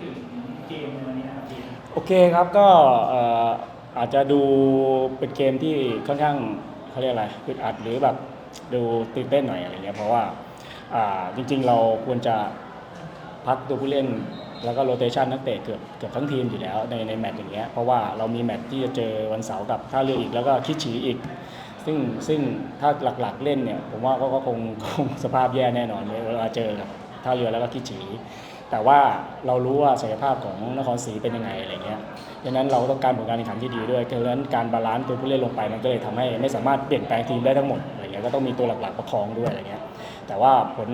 ถึงเกมในวันนี้นะครับพี่โอเคครับก็อาจจะดูเป็นเกมที่ค่อนข้างเขาเรียกอะไรอึดอัดหรือแบบดูตื่นเต้นหน่อยอะไรเงี้ยเพราะว่าจริงๆเราควรจะพักตัวผู้เล่น แล้วก็โรเตชันนักเตะเกือบเกือบทั้งทีมอยู่แล้วในในแมตช์อย่างเงี้ยเพราะว่าเรามีแมตช์ที่จะเจอวันเสาร์กับท่าเรืออีกแล้วก็คิดฉีอีก ซึ่งซึ่งถ้าหลักๆเล่นเนี่ยผมว่าก็ก็คงคงสภาพแย่แน่นอนเวลาเจอกับท่าเรือแล้วก็คิดฉี แต่ว่าเรารู้ว่าศักยภาพของนครศรีเป็นยังไงอะไรเงี้ยดังนั้นเราต้องการผลการแข่งขันที่ดีด้วยดังนั้นการบาลานซ์ตัวผู้เล่นลงไปมันก็เลยทำให้ไม่สามารถเปลี่ยนแปลงทีมได้ทั้งหมดอะไรเงี้ยก็ต้องมีตัวหลักๆประคองด้วยอะไรเงี้ยแต่ว่าผล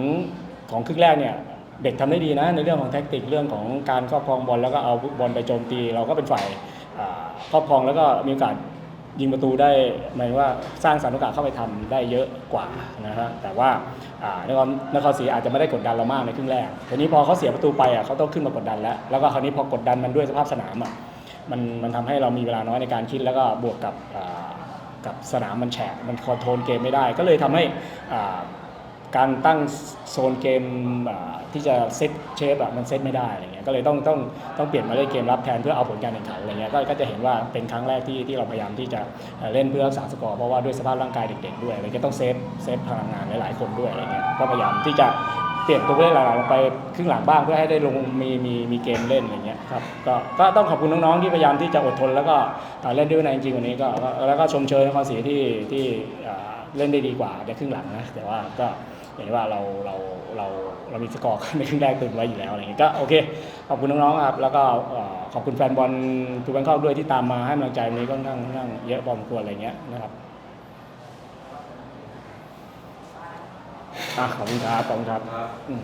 ของครึ่งแรกเนี่ยเด็กทำได้ดีนะในเรื่องของแท็กติกเรื่องของการครอบครองบอลแล้วก็เอาบอลไปโจมตี เราก็เป็นฝ่ายครอบครองแล้วก็มีโอกาส ยิงประตูได้หมายว่าสร้างสรรค์โอกาสเข้าไปทำได้เยอะกว่านะฮะแต่ว่านครนครศรีอาจจะไม่ได้กดดันเรามากในครึ่งแรกทีนี้พอเขาเสียประตูไปอะเขาต้องขึ้นมากดดันแล้ว แล้วก็คราวนี้พอกดดันมันด้วยสภาพสนามอะมันมันทำให้เรามีเวลาน้อยในการคิดแล้วก็บวกกับกับสนามมันแฉะมันคอนโทรลเกมไม่ได้ ก็เลยทำให้การตั้ง โซนเกมที่จะเซตเชฟอะมันเซตไม่ได้อะไรเงี้ยก็เลยต้องต้องต้องเปลี่ยนมาเล่นเกมรับแทนเพื่อเอาผลการแข่งขันอะไรเงี้ยก็จะเห็นว่าเป็นครั้งแรกที่ที่เราพยายามที่จะเล่นเพื่อรักษาสกอร์เพราะว่าด้วยสภาพร่างกายเด็กๆด้วยอะไรเงี้ยต้องเซฟเซฟพลังงานหลายๆคนด้วยอะไรเงี้ยก็พยายามที่จะเปลี่ยนตัวผู้เล่นหลักๆลงไปครึ่งหลังบ้างเพื่อให้ได้ลงมีมีมีเกมเล่นอะไรเงี้ยครับก็ก็ต้องขอบคุณน้องๆที่พยายามที่จะอดทน แล้วก็เล่นด้วยนัยจริงวันนี้ก็แล้วก็ชมเชยนครศรีที่ที่เอ่อเล่นได้ดีกว่าในครึ่งหลังนะแต่ว่าก็ เห็นว่าเราเราเราเรามีสกอร์ในครึ่งแรกตื่นไว้อยู่แล้วอะไรอย่างเงี้ยก็โอเคขอบคุณน้องๆครับแล้วก็เอ่อขอบคุณแฟนบอลทูแบงคอกด้วยที่ตามมาให้กำลังใจวันนี้ก็ค่อนข้างค่อนข้างเยอะพอสมควรอะไรเงี้ยนะครับอะขอบคุณครับขอบคุณครับอืม